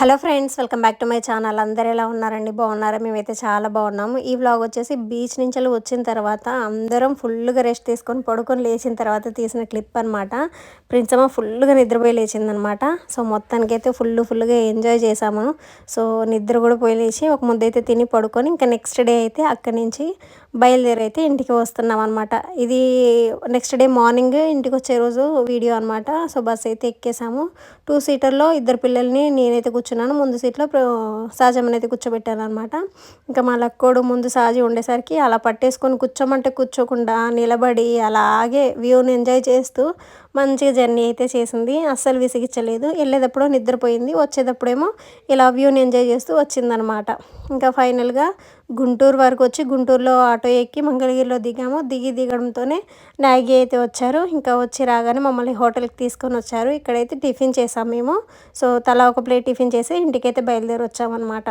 Hello friends welcome back to my channel. అందరు ఎలా ఉన్నారండి? బాగున్నారా? మేమైతే చాలా బాగున్నాము. ఈ వ్లాగ్ వచ్చేసి బీచ్ నుంచి వచ్చిన తర్వాత అందరం ఫుల్గా రెస్ట్ తీసుకొని పడుకొని లేచిన తర్వాత తీసిన క్లిప్ అనమాట ప్రిన్సమ్మ ఫుల్గా నిద్రపోయి లేచిందనమాట సో మొత్తానికి అయితే ఫుల్ ఫుల్గా ఎంజాయ్ చేసాము సో నిద్ర కూడా పోయి లేచి ఒక ముద్ద అయితే తిని పడుకొని ఇంకా నెక్స్ట్ డే అయితే అక్కడి నుంచి బయలుదేరి అయితే ఇంటికి వస్తున్నాం అనమాట ఇది నెక్స్ట్ డే మార్నింగ్ ఇంటికి వచ్చే రోజు వీడియో అనమాట సో బస్ అయితే ఎక్కేసాము. టూ సీటర్లో ఇద్దరు పిల్లల్ని నేనైతే కూర్చున్నాను. ముందు సీట్లో సహజం అనేది కూర్చోబెట్టాను అనమాట ఇంకా మా లక్కోడు ముందు సహజీ ఉండేసరికి అలా పట్టేసుకొని కూర్చోమంటే కూర్చోకుండా నిలబడి అలాగే వ్యూని ఎంజాయ్ చేస్తూ మంచిగా జర్నీ అయితే చేసింది. అస్సలు విసిగించలేదు. వెళ్ళేటప్పుడు నిద్రపోయింది. వచ్చేటప్పుడేమో ఇలా వ్యూని ఎంజాయ్ చేస్తూ వచ్చిందనమాట. ఇంకా ఫైనల్గా గుంటూరు వరకు వచ్చి గుంటూరులో ఆటో ఎక్కి మంగళగిరిలో దిగాము. దిగి దిగడంతోనే మ్యాగీ అయితే వచ్చారు. ఇంకా వచ్చి రాగానే మమ్మల్ని హోటల్కి తీసుకొని వచ్చారు. ఇక్కడైతే టిఫిన్ చేసాం మేము. సో తలా ఒక ప్లేట్ టిఫిన్ చేసి ఇంటికైతే బయలుదేరి వచ్చామన్నమాట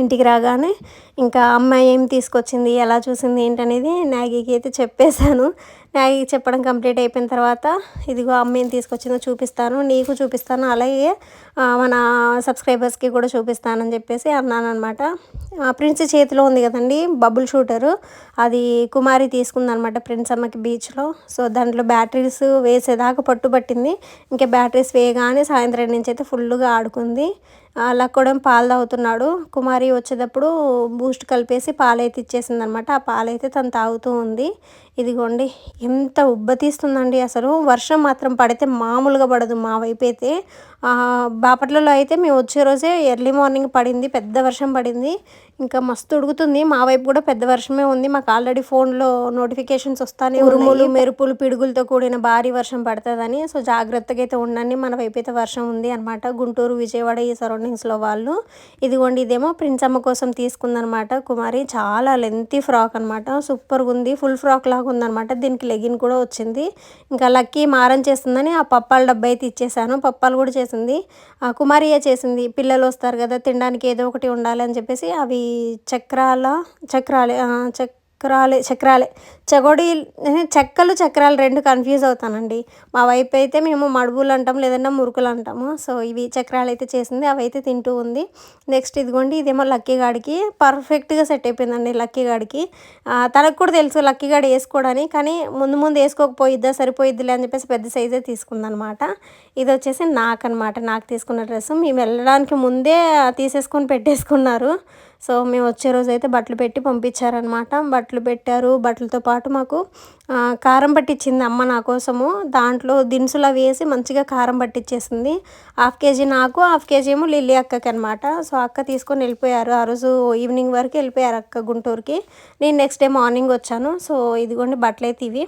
ఇంటికి రాగానే ఇంకా అమ్మాయి ఏం తీసుకొచ్చింది? ఎలా చూసింది? ఏంటనేది నాగీకి అయితే చెప్పేశాను. మ్యాగీ చెప్పడం కంప్లీట్ అయిపోయిన తర్వాత ఇదిగో అమ్మేం తీసుకొచ్చిందో చూపిస్తాను నీకు చూపిస్తాను అలాగే మన సబ్స్క్రైబర్స్కి కూడా చూపిస్తానని చెప్పేసి అన్నాను అనమాట ప్రిన్స్ చేతిలో ఉంది కదండి బబుల్ షూటరు అది కుమారి తీసుకుందనమాట ప్రిన్స్ అమ్మకి బీచ్లో. సో దాంట్లో బ్యాటరీస్ వేసేదాకా పట్టుబట్టింది ఇంకా బ్యాటరీస్ వేయగానే సాయంత్రం నుంచి అయితే ఫుల్గా ఆడుకుంది. అలా పాలు తాగుతున్నాడు. కుమారి వచ్చేటప్పుడు బూస్ట్ కలిపేసి పాలైతే ఇచ్చేసింది అనమాట ఆ పాలైతే తను తాగుతూ ఉంది. ఇదిగోండి ఎంత ఉబ్బతీస్తుందండి అసలు. వర్షం మాత్రం పడితే మామూలుగా పడదు మా వైపు అయితే. బాపట్లలో అయితే మేము వచ్చే రోజే ఎర్లీ మార్నింగ్ పడింది పెద్ద వర్షం పడింది. ఇంకా మస్తు ఉడుకుతుంది. మా వైపు కూడా పెద్ద వర్షమే ఉంది. మాకు ఆల్రెడీ ఫోన్లో నోటిఫికేషన్స్ వస్తానే ఉరుములు మెరుపులు పిడుగులతో కూడిన భారీ వర్షం పడుతుందని. సో జాగ్రత్తగా అయితే ఉండండి. మన వైపు అయితే వర్షం ఉంది అనమాట గుంటూరు విజయవాడ ఈ సరౌండింగ్స్లో వాళ్ళు. ఇదిగోండి ఇదేమో ప్రిన్స్ అమ్మ కోసం తీసుకుందనమాట కుమారి. చాలా లెంతీ ఫ్రాక్ అనమాట సూపర్గా ఉంది. ఫుల్ ఫ్రాక్ లాగా ఉందనమాట దీనికి లెగిన్ కూడా వచ్చింది. ఇంకా లక్కీ మారం చేస్తుందని ఆ పప్పాల డబ్బా అయితే ఇచ్చేసాను. పప్పాలు కూడా చేసింది. కుమారియే చేసింది. పిల్లలు వస్తారు కదా తినడానికి ఏదో ఒకటి ఉండాలి అని చెప్పేసి అవి చక్రాల చక్రాలే చక్ చక్రాలే చక్రాలే. చగోడి చెక్కలు చక్రాలు రెండు కన్ఫ్యూజ్ అవుతానండి. మా వైపు అయితే మేము మడుగులు అంటాం లేదన్నా మురుకులు అంటాము. సో ఇవి చక్రాలు అయితే చేసింది అవి అయితే తింటూ ఉంది. నెక్స్ట్ ఇదిగోండి ఇదేమో లక్కీ గాడికి పర్ఫెక్ట్గా సెట్ అయిపోయిందండి లక్కీ గాడికి. తనకు కూడా తెలుసు లక్కీ గాడి వేసుకోవడానికి కానీ ముందు ముందు వేసుకోకపోయిద్దా సరిపోయిద్దిలే అని చెప్పేసి పెద్ద సైజే తీసుకుందనమాట. ఇది వచ్చేసి నాకు అనమాట నాకు తీసుకున్న డ్రెస్ మేము వెళ్ళడానికి ముందే తీసేసుకొని పెట్టేసుకున్నారు. సో మేము వచ్చే రోజు అయితే బట్టలు పెట్టి పంపించారనమాట బట్టలు పెట్టారు. బట్టలతో పాటు మాకు కారం పట్టించింది అమ్మ నా కోసము. దాంట్లో దినుసులు అవి వేసి మంచిగా కారం పట్టించేసింది హాఫ్ కేజీ నాకు హాఫ్ కేజీ ఏమో లిల్లీ అక్కకి అనమాట సో అక్క తీసుకొని వెళ్ళిపోయారు. ఆ రోజు ఈవినింగ్ వరకు వెళ్ళిపోయారు అక్క గుంటూరుకి. నేను నెక్స్ట్ డే మార్నింగ్ వచ్చాను. సో ఇదిగోండి బట్టలు అయితే ఇవి.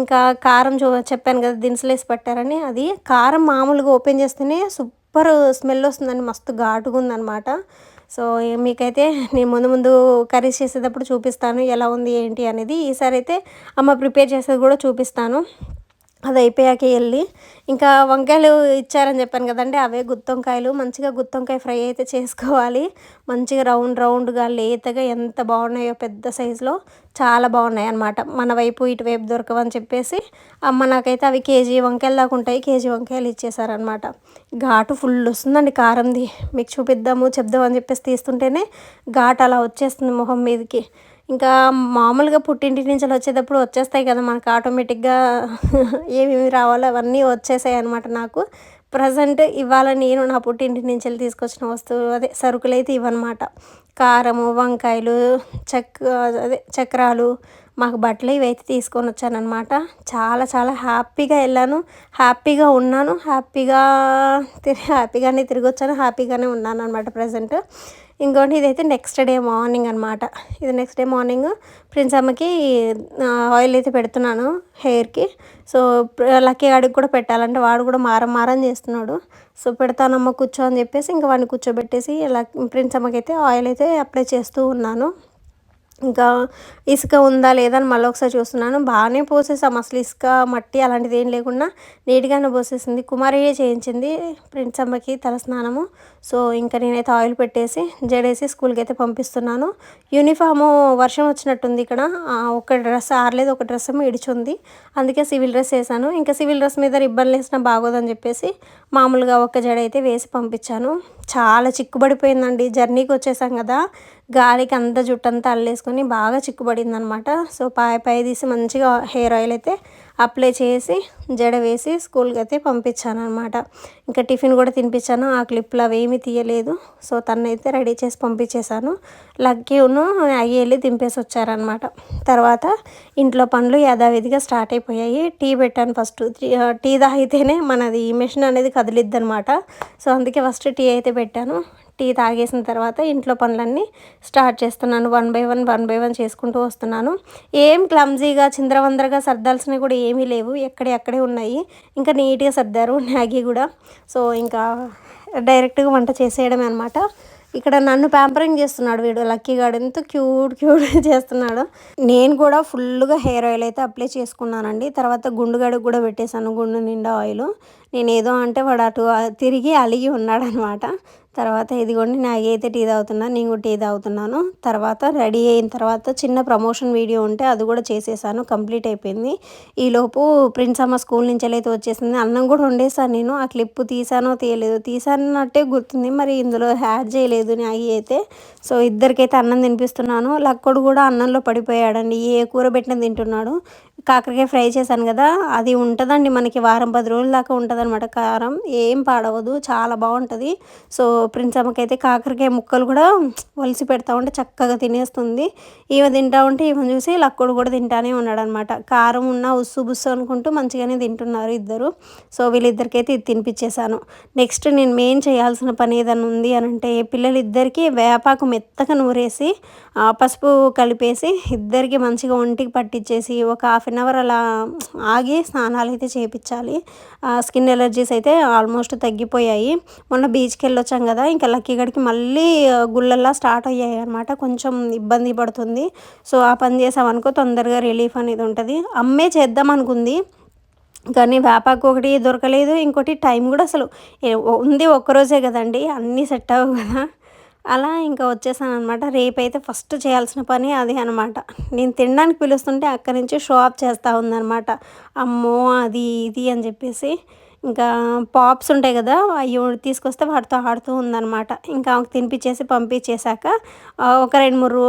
ఇంకా కారం చూ చెప్పాను కదా దినుసులు వేసి పట్టారని. అది కారం మామూలుగా ఓపెన్ చేస్తేనే సూపర్ స్మెల్ వస్తుందని మస్తు ఘాటుగా ఉందన్నమాట. సో మీకైతే నేను ముందు ముందు కర్రీస్ చేసేటప్పుడు చూపిస్తాను ఎలా ఉంది ఏంటి అనేది. ఈసారి అయితే అమ్మ ప్రిపేర్ చేసేది కూడా చూపిస్తాను. అది అయిపోయాక వెళ్ళి ఇంకా వంకాయలు ఇచ్చారని చెప్పాను కదండి అవే గుత్తొంకాయలు. మంచిగా గుత్తొంకాయ ఫ్రై అయితే చేసుకోవాలి. మంచిగా రౌండ్ రౌండ్గా లేతగా ఎంత బాగున్నాయో పెద్ద సైజులో చాలా బాగున్నాయి అనమాట మన వైపు ఇటువైపు దొరకవని చెప్పేసి అమ్మ నాకైతే అవి కేజీ వంకాయలు దాకా ఉంటాయి కేజీ వంకాయలు ఇచ్చేసారనమాట ఘాటు ఫుల్ వస్తుందండి కారంది. మీకు చూపిద్దాము చెప్దామని చెప్పేసి తీస్తుంటేనే ఘాటు అలా వచ్చేస్తుంది మొహం మీదకి. ఇంకా మామూలుగా పుట్టింటి నుంచి వచ్చేటప్పుడు వచ్చేస్తాయి కదా మనకు ఆటోమేటిక్గా ఏమేమి రావాలో అవన్నీ వచ్చేసాయి అనమాట నాకు. ప్రజెంట్ ఇవాళ నేను నా పుట్టింటి నుంచి వెళ్ళి తీసుకొచ్చిన వస్తువు అదే సరుకులు అయితే ఇవన్నమాట. కారము వంకాయలు చక్ అదే చక్రాలు మాకు బట్టలు ఇవైతే తీసుకొని వచ్చానమాట చాలా చాలా హ్యాపీగా వెళ్ళాను. హ్యాపీగా ఉన్నాను. హ్యాపీగా హ్యాపీగానే తిరిగి వచ్చాను. హ్యాపీగానే ఉన్నాను అనమాట ప్రజెంట్. ఇంకోటి ఇదైతే నెక్స్ట్ డే మార్నింగ్ అనమాట ఇది నెక్స్ట్ డే మార్నింగ్ ప్రిన్స్ అమ్మకి ఆయిల్ అయితే పెడుతున్నాను హెయిర్కి సో లక్కీ గాడికి కూడా పెట్టాలంటే వాడు కూడా మారం మారం చేస్తున్నాడు. సో పెడతానమ్మ కూర్చో అని చెప్పేసి ఇంకా వాడిని కూర్చోబెట్టేసి ఇలా ప్రిన్స్ అమ్మకి అయితే ఆయిల్ అయితే అప్లై చేస్తూ ఉన్నాను. ఇంకా ఇసుక ఉందా లేదా అని మళ్ళీ ఒకసారి చూస్తున్నాను. బాగానే పోసేసాం. అసలు ఇసుక మట్టి అలాంటిది ఏం లేకుండా నీట్గానే పోసేసింది. కుమారయ్యే చేయించింది ప్రిన్స్ అమ్మకి తల స్నానము. సో ఇంకా నేనైతే ఆయిల్ పెట్టేసి జడేసి స్కూల్కి అయితే పంపిస్తున్నాను. యూనిఫాము వర్షం వచ్చినట్టుంది ఇక్కడ. ఒక డ్రెస్ ఆరలేదు ఒక డ్రెస్ ఏమో ఇడిచుంది. అందుకే సివిల్ డ్రెస్ వేసాను. ఇంకా సివిల్ డ్రెస్ మీద రిబ్బన్ వేసినా బాగోదని చెప్పేసి మామూలుగా ఒక జడ అయితే వేసి పంపించాను. చాలా చిక్కుబడిపోయిందండి. జర్నీకి వచ్చేసాం కదా. గాలికి అంత జుట్టంతా అల్లేసుకొని బాగా చిక్కుబడింది అనమాట సో పాయ పాయ తీసి మంచిగా హెయిర్ ఆయిల్ అయితే అప్లై చేసి జడ వేసి స్కూల్కి అయితే పంపించాను అనమాట ఇంకా టిఫిన్ కూడా తినిపించాను ఆ క్లిప్లు అవి ఏమీ తీయలేదు. సో తనైతే రెడీ చేసి పంపించేశాను. లక్కీను అయ్యి వెళ్ళి దింపేసి వచ్చారనమాట. తర్వాత ఇంట్లో పనులు యథావిధిగా స్టార్ట్ అయిపోయాయి. టీ పెట్టాను ఫస్ట్. టీ తాగితేనే మనది మిషన్ అనేది కదిలిద్ది అనమాట సో అందుకే ఫస్ట్ టీ అయితే పెట్టాను. టీ తాగేసిన తర్వాత ఇంట్లో పనులన్నీ స్టార్ట్ చేస్తున్నాను. One by one one by one చేసుకుంటూ వస్తున్నాను. ఏం క్లమ్జీగా చిందరవందరగా సర్దాల్సినవి కూడా ఏమీ లేవు. ఎక్కడే అక్కడే ఉన్నాయి. ఇంకా నీట్గా సర్దారు మ్యాగీ కూడా. సో ఇంకా డైరెక్ట్గా వంట చేసేయడమే అనమాట ఇక్కడ నన్ను ప్యాంపరింగ్ చేస్తున్నాడు వీడు. లక్కీగాడు ఎంత క్యూట్ క్యూట్ చేస్తున్నాడు. నేను కూడా ఫుల్గా హెయిర్ ఆయిల్ అయితే అప్లై చేసుకున్నానండి. తర్వాత గుండుగడికి కూడా పెట్టేశాను. గుండు నిండా ఆయిల్. నేనేదో అంటే వాడు అటు తిరిగి అలిగి ఉన్నాడనమాట. తర్వాత ఇదిగోండి నాగైతే అయితే టీ తాగుతున్నాను నేను కూడా టీ తాగుతున్నాను. తర్వాత రెడీ అయిన తర్వాత చిన్న ప్రమోషన్ వీడియో ఉంటే అది కూడా చేసేసాను కంప్లీట్ అయిపోయింది. ఈలోపు ప్రిన్స్ అమ్మ స్కూల్ నుంచి అయితే వచ్చేసింది అన్నం కూడా వండేసాను నేను. ఆ క్లిప్ తీసానో తీయలేదు తీసానట్టే గుర్తుంది. మరి ఇందులో యాడ్ చేయలేదు నాగి అయితే. సో ఇద్దరికైతే అన్నం తినిపిస్తున్నాను. లక్కడు కూడా అన్నంలో పడిపోయాడండి. ఏ కూర పెట్టిన తింటున్నాడు. కాకరకాయ ఫ్రై చేశాను కదా అది ఉంటుందండి మనకి వారం పది రోజుల దాకా ఉంటుంది అనమాట కారం. ఏం పాడవదు చాలా బాగుంటుంది. సో ప్రిన్స్ అమ్మకైతే కాకరకాయ ముక్కలు కూడా వలిసి పెడతా ఉంటే చక్కగా తినేస్తుంది. ఈమె తింటా ఉంటే ఈమె చూసి లక్కుడు కూడా తింటానే ఉన్నాడు అనమాట కారం ఉన్న ఉస్సు బుస్సు అనుకుంటూ మంచిగానే తింటున్నారు ఇద్దరు. సో వీళ్ళిద్దరికైతే ఇది తినిపించేశాను నెక్స్ట్ నేను మెయిన్ చేయాల్సిన పని ఏదైనా ఉంది అని అంటే పిల్లలిద్దరికీ వేపాకు మెత్తగా నూరేసి పసుపు కలిపేసి ఇద్దరికి మంచిగా ఒంటికి పట్టించేసి ఒక హాఫ్ అన్ అవర్ అలా ఆగి స్నానాలు అయితే చేయించాలి స్కిన్ ఎలర్జీస్ అయితే ఆల్మోస్ట్ తగ్గిపోయాయి. మొన్న బీచ్కి వెళ్ళొచ్చాం కదా ఇంకా లక్కీ గడికి మళ్ళీ గుళ్ళల్లా స్టార్ట్ అయ్యాయి అనమాట కొంచెం ఇబ్బంది పడుతుంది. సో ఆ పని చేసామనుకో తొందరగా రిలీఫ్ అనేది ఉంటుంది. అమ్మే చేద్దాం అనుకుంది కానీ వేపాకు ఒకటి దొరకలేదు. ఇంకోటి టైం కూడా అసలు ఉంది ఒక్కరోజే కదండి అన్నీ సెట్ అవ్వవు కదా. అలా ఇంకా వచ్చేసాను అనమాట రేపైతే ఫస్ట్ చేయాల్సిన పని అది అనమాట నేను తినడానికి పిలుస్తుంటే అక్కడి నుంచి షో ఆఫ్ చేస్తూ ఉందనమాట అమ్మో అది ఇది అని చెప్పేసి ఇంకా పాప్స్ ఉంటాయి కదా అవి తీసుకొస్తే వాటితో ఆడుతూ ఉందనమాట ఇంకా ఆమెకు తినిపించేసి పంపించేశాక ఒక రెండు మూడు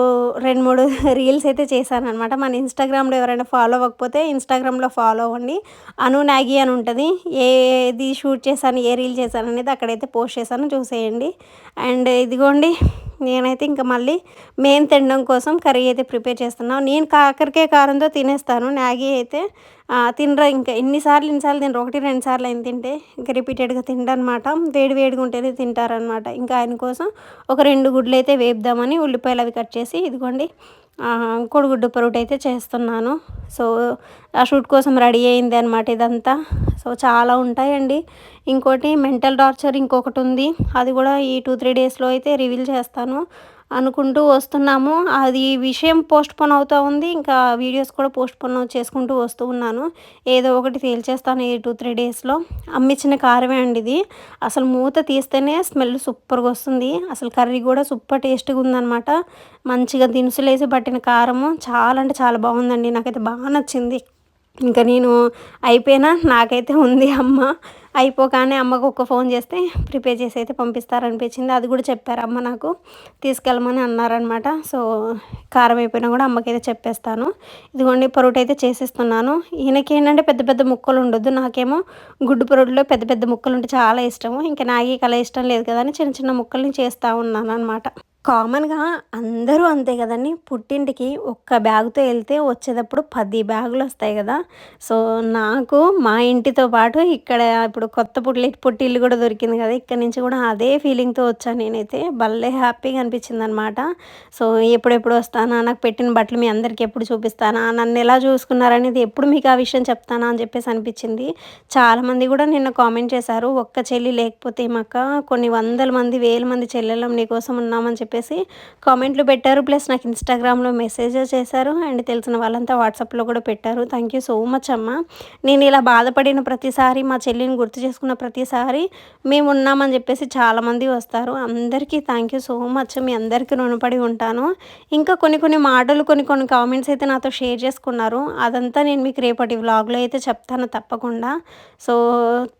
రెండు మూడు రీల్స్ అయితే చేశాను అనమాట మన ఇన్స్టాగ్రామ్లో ఎవరైనా ఫాలో అవ్వకపోతే ఇన్స్టాగ్రామ్లో ఫాలో అవ్వండి. అను నాగి అని ఉంటుంది. ఏది షూట్ చేశాను ఏ రీల్ చేశాను అనేది అక్కడైతే పోస్ట్ చేశాను చూసేయండి. అండ్ ఇదిగోండి నేనైతే ఇంకా మళ్ళీ మేము తినడం కోసం కర్రీ అయితే ప్రిపేర్ చేస్తున్నాను నేను కాకరకాయ కారంతో తినేస్తాను. నాగి అయితే తినరా ఇంకా? ఎన్నిసార్లు ఎన్నిసార్లు తినరు? ఒకటి రెండు సార్లు అయిన తింటే ఇంకా రిపీటెడ్గా తిండనమాట. వేడి వేడిగా ఉంటేనే తింటారనమాట. ఇంకా ఆయన కోసం ఒక రెండు గుడ్లు అయితే వేపుదామని ఉల్లిపాయలు అవి కట్ చేసి ఇదిగోండి కొడుగుడ్డు పరోట అయితే చేస్తున్నాను. సో ఆ షూట్ కోసం రెడీ అయింది అనమాట ఇదంతా. సో చాలా ఉంటాయండి. ఇంకోటి మెంటల్ టార్చర్ ఇంకొకటి ఉంది. అది కూడా ఈ టూ త్రీ డేస్లో అయితే రివీల్ చేస్తాను. అనుకుంటూ వస్తున్నాము. అది విషయం పోస్ట్ పోన్ అవుతూ ఉంది. ఇంకా వీడియోస్ కూడా పోస్ట్ పోన్ చేసుకుంటూ వస్తూ ఉన్నాను. ఏదో ఒకటి తేల్చేస్తాను ఈ టూ త్రీ డేస్లో అమ్మిచ్చిన కారమే అండి ఇది. అసలు మూత తీస్తేనే స్మెల్ సూపర్గా వస్తుంది. అసలు కర్రీ కూడా సూపర్ టేస్ట్గా ఉందనమాట మంచిగా దినుసులు వేసి పట్టిన కారము చాలా అంటే చాలా బాగుందండి. నాకైతే బాగా నచ్చింది. ఇంకా నేను అయిపోయినా నాకైతే ఉంది అమ్మ. అయిపోగానే అమ్మకు ఒక ఫోన్ చేస్తే ప్రిపేర్ చేసి అయితే పంపిస్తారనిపించింది. అది కూడా చెప్పారు అమ్మ నాకు. తీసుకెళ్ళమని అన్నారనమాట సో కారం అయిపోయినా కూడా అమ్మకైతే చెప్పేస్తాను. ఇదిగోండి పొరోట అయితే చేసేస్తున్నాను. ఈయనకి ఏంటంటే పెద్ద పెద్ద ముక్కలు ఉండొద్దు. నాకేమో గుడ్డు పొరోటలో పెద్ద పెద్ద ముక్కలు ఉంటే చాలా ఇష్టము. ఇంకా నాకు కల ఇష్టం లేదు కదా అని చిన్న చిన్న ముక్కల్ని చేస్తూ ఉన్నాను అనమాట కామన్గా అందరూ అంతే కదండి. పుట్టింటికి ఒక్క బ్యాగ్తో వెళ్తే వచ్చేటప్పుడు పది బ్యాగులు వస్తాయి కదా. సో నాకు మా ఇంటితో పాటు ఇక్కడ ఇప్పుడు కొత్త పుట్టి పుట్టిల్లు కూడా దొరికింది కదా. ఇక్కడ నుంచి కూడా అదే ఫీలింగ్తో వచ్చాను నేనైతే. భలే హ్యాపీగా అనిపించింది అనమాట సో ఎప్పుడెప్పుడు వస్తానా? నాకు పెట్టిన బట్టలు మీ అందరికీ ఎప్పుడు చూపిస్తానా? నన్ను ఎలా చూసుకున్నారనేది ఎప్పుడు మీకు ఆ విషయం చెప్తానా? అని చెప్పేసి అనిపించింది. చాలామంది కూడా నిన్న కామెంట్ చేశారు. ఒక్క చెల్లి లేకపోతే మాక కొన్ని వందల మంది వేల మంది చెల్లెలం నీకోసం ఉన్నామని చెప్పి చెప్పేసి కామెంట్లు పెట్టారు. ప్లస్ నాకు ఇన్స్టాగ్రామ్లో మెసేజ్ చేశారు. అండ్ తెలిసిన వాళ్ళంతా వాట్సాప్లో కూడా పెట్టారు. థ్యాంక్ యూ సో మచ్ అమ్మ. నేను ఇలా బాధపడిన ప్రతిసారి మా చెల్లిని గుర్తు చేసుకున్న ప్రతిసారి మేము ఉన్నామని చెప్పేసి చాలామంది వస్తారు. అందరికీ థ్యాంక్ యూ సో మచ్ మీ అందరికీ రుణపడి ఉంటాను. ఇంకా కొన్ని కొన్ని మాటలు కొన్ని కొన్ని కామెంట్స్ అయితే నాతో షేర్ చేసుకున్నారు. అదంతా నేను మీకు రేపటి వ్లాగ్లో అయితే చెప్తాను తప్పకుండా. సో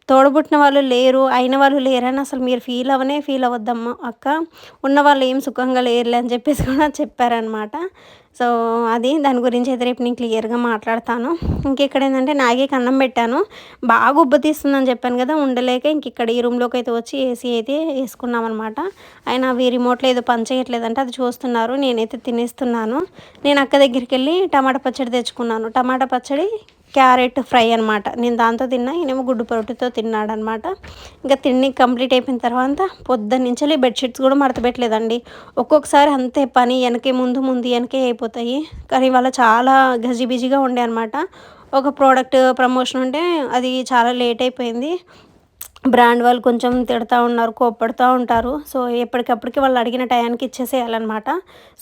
తోడబుట్టిన వాళ్ళు లేరు. అయిన వాళ్ళు లేరని అసలు మీరు ఫీల్ అవ్వనే ఫీల్ అవ్వద్దమ్మా అక్క. ఉన్న వాళ్ళు ఏం సుఖంగా లేరులే అని చెప్పేసి కూడా చెప్పారనమాట సో అది దాని గురించి అయితే రేపు నేను క్లియర్గా మాట్లాడతాను. ఇంకెక్కడ ఏంటంటే నాగే అన్నం పెట్టాను. బాగా ఉబ్బ తీస్తుందని చెప్పాను కదా ఉండలేక ఇంక ఇక్కడ ఈ రూమ్లోకి అయితే వచ్చి ఏసీ అయితే వేసుకున్నాం అనమాట ఆయన అవి రిమోట్లో ఏదో పని చేయట్లేదంటే అది చూస్తున్నారు. నేనైతే తినేస్తున్నాను. నేను అక్క దగ్గరికి వెళ్ళి టమాటా పచ్చడి తెచ్చుకున్నాను. టమాటా పచ్చడి క్యారెట్ ఫ్రై అనమాట నేను దాంతో తిన్నా ఈయనేమో గుడ్డు పొరటితో తిన్నాడనమాట ఇంకా తిండి కంప్లీట్ అయిపోయిన తర్వాత పొద్దున్న నుంచి బెడ్షీట్స్ కూడా మడతపెట్టలేదండి. ఒక్కొక్కసారి అంతే పని వెనకే ముందు ముందు వెనకే అయిపోతాయి. కానీ ఇవాళ చాలా గజిబిజిగా ఉండే అనమాట ఒక ప్రోడక్ట్ ప్రమోషన్ ఉంటే అది చాలా లేట్ అయిపోయింది. బ్రాండ్ వాళ్ళు కొంచెం తిడతా ఉన్నారు కోప్పడుతూ ఉంటారు. సో ఎప్పటికప్పటికి వాళ్ళు అడిగిన టయానికి ఇచ్చేసేయాలన్నమాట.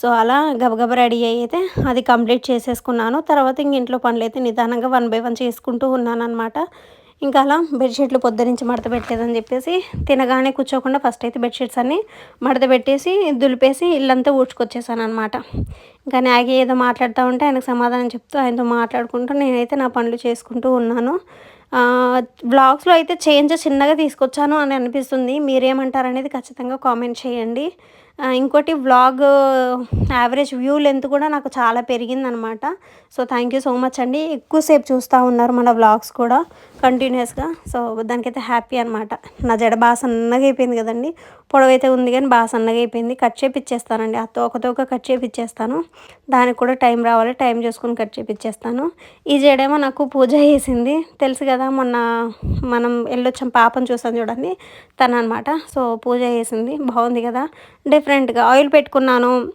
సో అలా గబగబ రెడీ అయితే అది కంప్లీట్ చేసేసుకున్నాను. తర్వాత ఇంక ఇంట్లో పనులు అయితే నిదానంగా వన్ బై వన్ చేసుకుంటూ ఉన్నాను అనమాట ఇంకా అలా బెడ్షీట్లు పొద్దునుంచి మడత పెట్టలేదని చెప్పేసి తినగానే కూర్చోకుండా ఫస్ట్ అయితే బెడ్షీట్స్ అన్నీ మడత పెట్టేసి దులిపేసి ఇల్లంతా ఊడ్చుకొచ్చేసాను అనమాట ఇంకా నాగి ఏదో మాట్లాడుతూ ఉంటే ఆయనకు సమాధానం చెప్తూ ఆయనతో మాట్లాడుకుంటూ నేనైతే నా పనులు చేసుకుంటూ ఉన్నాను. బ్లాగ్స్లో అయితే చేంజ్ చిన్నగా తీసుకొచ్చాను అని అనిపిస్తుంది. మీరేమంటారు అనేది ఖచ్చితంగా కామెంట్ చేయండి. ఇంకోటి వ్లాగ్ యావరేజ్ వ్యూ లెంత్ కూడా నాకు చాలా పెరిగిందనమాట. So thank you so much అండి. ఎక్కువసేపు చూస్తూ ఉన్నారు మన వ్లాగ్స్ కూడా. కంటిన్యూస్గా. సో దానికైతే హ్యాపీ అనమాట నా జడ బాగా సన్నగా అయిపోయింది కదండి. పొడవైతే ఉంది కానీ బాగా సన్నగా అయిపోయింది. కట్ చేపిచ్చేస్తానండి. ఆ తోక తోక కట్ చేపిచ్చేస్తాను. దానికి కూడా టైం రావాలి. టైం చూసుకొని కట్ చేపిచ్చేస్తాను. ఈ జడేమో నాకు పూజ చేసింది. తెలుసు కదా మొన్న మనం వెళ్ళొచ్చాం పాపను చూసాను చూడండి. తను అనమాట సో పూజ చేసింది. బాగుంది కదా. డిఫరెంట్గా ఆయిల్ పెట్టుకున్నాను.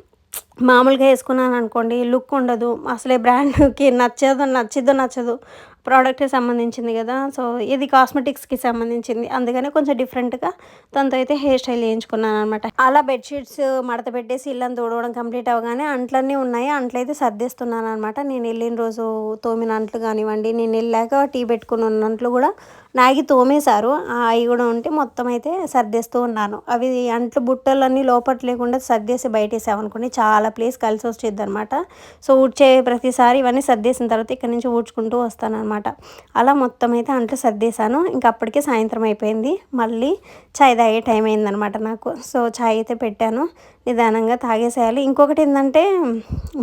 మామూలుగా వేసుకున్నాను అనుకోండి. లుక్ ఉండదు. అసలే బ్రాండ్కి నచ్చదు నచ్చిద్దో నచ్చదు. ప్రోడక్ట్కి సంబంధించింది కదా. సో ఇది కాస్మెటిక్స్కి సంబంధించింది. అందుకనే కొంచెం డిఫరెంట్గా తనతో అయితే హెయిర్ స్టైల్ చేయించుకున్నాను అనమాట అలా బెడ్షీట్స్ మడత పెట్టేసి ఇల్లని తోడవడం కంప్లీట్ అవ్వగానే అంట్లన్నీ ఉన్నాయి. అంట్లయితే సర్దేస్తున్నాను అనమాట నేను వెళ్ళిన రోజు తోమిన అంట్లు కానివ్వండి నేను వెళ్ళాక టీ పెట్టుకుని ఉన్న అంట్లు కూడా నాగి తోమేశారు. అవి కూడా ఉంటే మొత్తం అయితే సర్దేస్తూ ఉన్నాను. అవి అంట్లు బుట్టలన్నీ లోపల లేకుండా సర్దేసి బయటేసామనుకోండి చాలా ప్లేస్ కలిసి వచ్చేది అనమాట సో ఊడ్చే ప్రతిసారి ఇవన్నీ సర్దేసిన తర్వాత ఇక్కడ నుంచి ఊడ్చుకుంటూ వస్తాను అనమాట అలా మొత్తం అయితే అంట్లు సర్దేశాను. ఇంకా అప్పటికే సాయంత్రం అయిపోయింది. మళ్ళీ చాయ్ తాగే టైం అయిందనమాట నాకు. సో చాయ్ అయితే పెట్టాను. నిదానంగా తాగేసేయాలి. ఇంకొకటి ఏంటంటే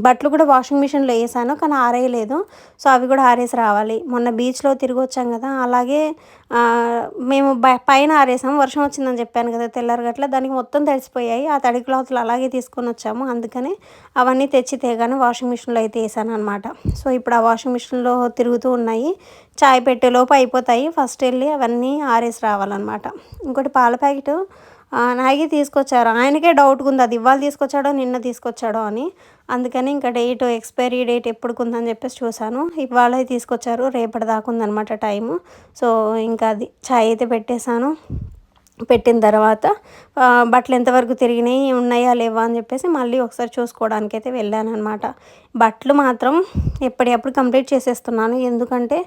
బట్టలు కూడా వాషింగ్ మిషన్లో వేసాను కానీ ఆరేయలేదు. సో అవి కూడా ఆరేసి రావాలి. మొన్న బీచ్లో తిరిగి వచ్చాం కదా అలాగే మేము పైన ఆరేసాము వర్షం వచ్చిందని చెప్పాను కదా తెల్లారగట్ల. దానికి మొత్తం తడిసిపోయాయి. ఆ తడి క్లాత్లు అలాగే తీసుకొని వచ్చాము. అందుకని అవన్నీ తెచ్చి తేగాను వాషింగ్ మిషన్లో అయితే వేసాను అనమాట సో ఇప్పుడు ఆ వాషింగ్ మిషన్లో తిరుగుతూ ఉన్నాయి. చాయ్ పెట్టేలోపు అయిపోతాయి. ఫస్ట్ వెళ్ళి అవన్నీ ఆరేసి రావాలన్నమాట. ఇంకోటి పాల ప్యాకెట్ నాగి తీసుకొచ్చారు. ఆయనకే డౌట్గా ఉంది. అది ఇవాళ తీసుకొచ్చాడో నిన్న తీసుకొచ్చాడో అని. అందుకని ఇంకా డేట్ ఎక్స్పైరీ డేట్ ఎప్పుడుకుందని చెప్పేసి చూశాను. ఇవాళ తీసుకొచ్చారు. రేపటి దాకా ఉందనమాట టైము సో ఇంకా అది ఛాయ్ అయితే పెట్టేశాను. పెట్టిన తర్వాత బట్టలు ఎంతవరకు తిరిగినాయి ఉన్నాయా లేవా అని చెప్పేసి మళ్ళీ ఒకసారి చూసుకోవడానికి అయితే వెళ్ళాను అనమాట బట్టలు మాత్రం ఎప్పటికప్పుడు కంప్లీట్ చేసేస్తున్నాను. ఎందుకంటే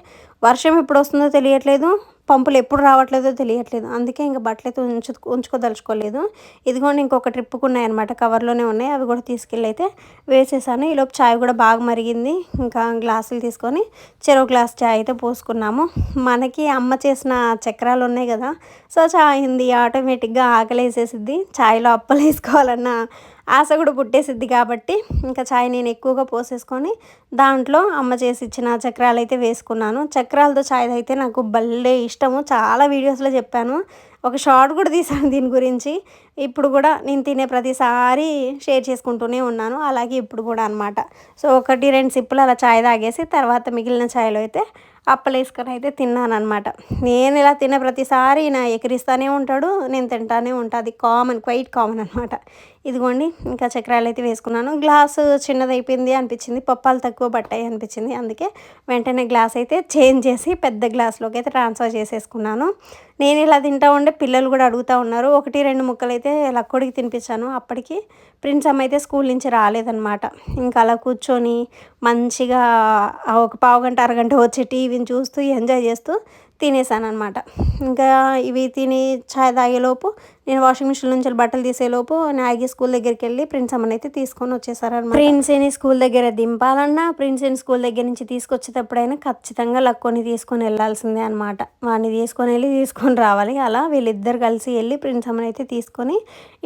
వర్షం ఎప్పుడు వస్తుందో తెలియట్లేదు. పంపులు ఎప్పుడు రావట్లేదో తెలియట్లేదు. అందుకే ఇంకా బట్టలు అయితే ఉంచు ఉంచుకోదలుచుకోలేదు. ఇదిగోండి ఇంకొక ట్రిప్కి ఉన్నాయన్నమాట. కవర్లోనే ఉన్నాయి. అవి కూడా తీసుకెళ్ళి అయితే వేసేసాను. ఈలోపు చాయ్ కూడా బాగా మరిగింది. ఇంకా గ్లాసులు తీసుకొని చెరువు గ్లాస్ చాయ్ అయితే పోసుకున్నాము. మనకి అమ్మ చేసిన చక్రాలు ఉన్నాయి కదా. సో చాయ్ ఉంది. ఆటోమేటిక్గా ఆకలి వేసేసిద్ది చాయ్లో అప్పలు వేసుకోవాలన్న ఆశ కూడా పుట్టేసిద్ది కాబట్టి ఇంకా చాయ్ నేను ఎక్కువగా పోసేసుకొని దాంట్లో అమ్మ చేసి ఇచ్చిన చక్రాలు అయితే వేసుకున్నాను. చక్రాలతో చాయ్ అయితే నాకు భలే ఇష్టము. చాలా వీడియోస్లో చెప్పాను. ఒక షార్ట్ కూడా తీసాను దీని గురించి. ఇప్పుడు కూడా నేను తినే ప్రతిసారి షేర్ చేసుకుంటూనే ఉన్నాను. అలాగే ఇప్పుడు కూడా అనమాట సో ఒకటి రెండు సిప్పులు అలా చాయ్ తాగేసి తర్వాత మిగిలిన ఛాయ్లో అయితే అప్పలు వేసుకొని అయితే తిన్నానమాట నేను ఇలా తినే ప్రతిసారి నా ఎకిరిస్తూనే ఉంటాడు నేను తింటానే ఉంటా. అది కామన్ క్వైట్ కామన్ అనమాట ఇదిగోండి ఇంకా చక్రాలు అయితే వేసుకున్నాను. గ్లాసు చిన్నదైపోయింది అనిపించింది పప్పాలు తక్కువ పట్టాయి అనిపించింది. అందుకే వెంటనే గ్లాస్ అయితే చేంజ్ చేసి పెద్ద గ్లాస్లోకి అయితే ట్రాన్స్ఫర్ చేసేసుకున్నాను. నేను ఇలా తింటా ఉండే పిల్లలు కూడా అడుగుతూ ఉన్నారు. ఒకటి రెండు ముక్కలు అయితే లక్కోడికి తినిపించాను. అప్పటికి ప్రిన్స్ అమ్మ అయితే స్కూల్ నుంచి రాలేదనమాట ఇంకా అలా కూర్చొని మంచిగా ఒక పావు గంట అరగంట వచ్చి టీవీని చూస్తూ ఎంజాయ్ చేస్తూ తినేసాను అనమాట ఇంకా ఇవి తిని ఛాయ్ తాగేలోపు నేను వాషింగ్ మిషన్ నుంచి బట్టలు తీసేలోపు నాగి స్కూల్ దగ్గరికి వెళ్ళి ప్రిన్స్ అమ్మని అయితే తీసుకొని వచ్చేసారనమాట ప్రిన్స్ని స్కూల్ దగ్గర దింపాలన్నా ప్రిన్స్ని స్కూల్ దగ్గర నుంచి తీసుకొచ్చేటప్పుడైనా ఖచ్చితంగా లక్కొని తీసుకొని వెళ్ళాల్సిందే అనమాట వాడిని తీసుకొని వెళ్ళి తీసుకొని రావాలి. అలా వీళ్ళిద్దరు కలిసి వెళ్ళి ప్రిన్స్ అమ్మని అయితే తీసుకొని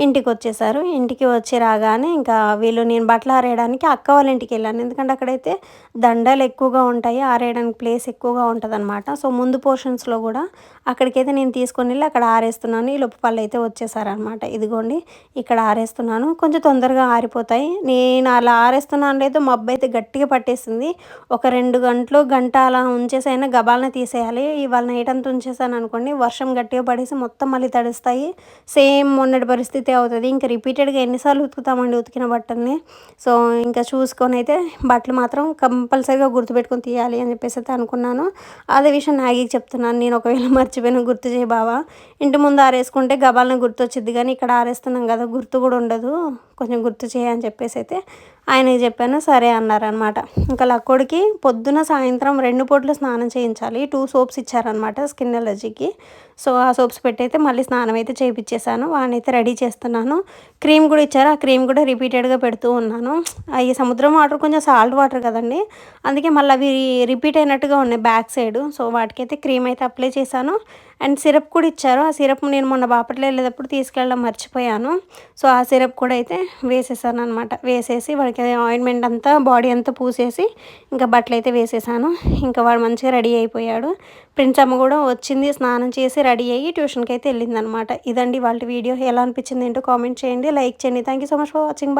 ఇంటికి వచ్చేసారు. ఇంటికి వచ్చి రాగానే ఇంకా వీళ్ళు నేను బట్టలు ఆరేయడానికి అక్క వాళ్ళ ఇంటికి వెళ్ళాను. ఎందుకంటే అక్కడైతే దండలు ఎక్కువగా ఉంటాయి. ఆరేయడానికి ప్లేస్ ఎక్కువగా ఉంటుంది సో ముందు పోర్షన్స్లో కూడా అక్కడికైతే నేను తీసుకొని వెళ్ళి అక్కడ ఆరేస్తున్నాను. ఈ లోపు పళ్ళు అయితే వచ్చేసారనమాట ఇదిగోండి ఇక్కడ ఆరేస్తున్నాను. కొంచెం తొందరగా ఆరిపోతాయి. నేను అలా ఆరేస్తున్నాను లేదు మబ్బు అయితే గట్టిగా పట్టేసింది. ఒక రెండు గంటలు గంట అలా ఉంచేసైనా గబాలన తీసేయాలి. ఇవాళ నైట్ అంతా ఉంచేసాను అనుకోండి వర్షం గట్టిగా పడేసి మొత్తం మళ్ళీ తడుస్తాయి. సేమ్ మొన్నటి పరిస్థితి అవుతుంది. ఇంకా రిపీటెడ్గా ఎన్నిసార్లు ఉతుకుతామండి ఉతికిన బట్టల్ని. సో ఇంకా చూసుకొని అయితే బట్టలు మాత్రం కంపల్సరీగా గుర్తుపెట్టుకొని తీయాలి అని చెప్పేసి అయితే అనుకున్నాను. అదే విషయం నాగికి చెప్తున్నాను. నేను ఒకవేళ మర్చిపోయిన గుర్తు చేయి బావా. ఇంటి ముందు ఆరేసుకుంటే గబాలను గుర్తొచ్చింది. కానీ ఇక్కడ ఆరేస్తున్నాం కదా గుర్తు కూడా ఉండదు. కొంచెం గుర్తు చేయని చెప్పేసి అయితే ఆయనకి చెప్పాను. సరే అన్నారనమాట ఇంకా లక్కోడికి పొద్దున సాయంత్రం రెండు పూట్లు స్నానం చేయించాలి. టూ సోప్స్ ఇచ్చారనమాట స్కిన్ ఎలర్జీకి సో ఆ సోప్స్ పెట్టయితే మళ్ళీ స్నానం అయితే చేయించేసాను వాడినైతే రెడీ చేస్తున్నాను. క్రీమ్ కూడా ఇచ్చారు. ఆ క్రీమ్ కూడా రిపీటెడ్గా పెడుతూ ఉన్నాను. ఈ సముద్రం వాటర్ కొంచెం సాల్ట్ వాటర్ కదండి. అందుకే మళ్ళీ అవి రిపీట్ అయినట్టుగా ఉన్నాయి బ్యాక్ సైడ్. సో వాటికైతే క్రీమ్ అయితే అప్లై చేశాను. అండ్ సిరప్ కూడా ఇచ్చారు. ఆ సిరప్ నేను మొన్న బాపట్లో వెళ్ళేటప్పుడు తీసుకెళ్ళడం మర్చిపోయాను. సో ఆ సిరప్ కూడా అయితే వేసేసాను అనమాట వేసేసి వాడికి ఆయింట్మెంట్ అంతా బాడీ అంతా పూసేసి ఇంకా బట్టలు అయితే వేసేసాను. ఇంకా వాడు మంచిగా రెడీ అయిపోయాడు. ప్రిన్స్ అమ్మ కూడా వచ్చింది స్నానం చేసి రెడీ అయ్యి ట్యూషన్కి అయితే వెళ్ళింది అనమాట ఇదండి వాళ్ళ వీడియో. ఎలా అనిపించింది ఏంటో కామెంట్ చేయండి. లైక్ చేయండి. Thank you so much for watching.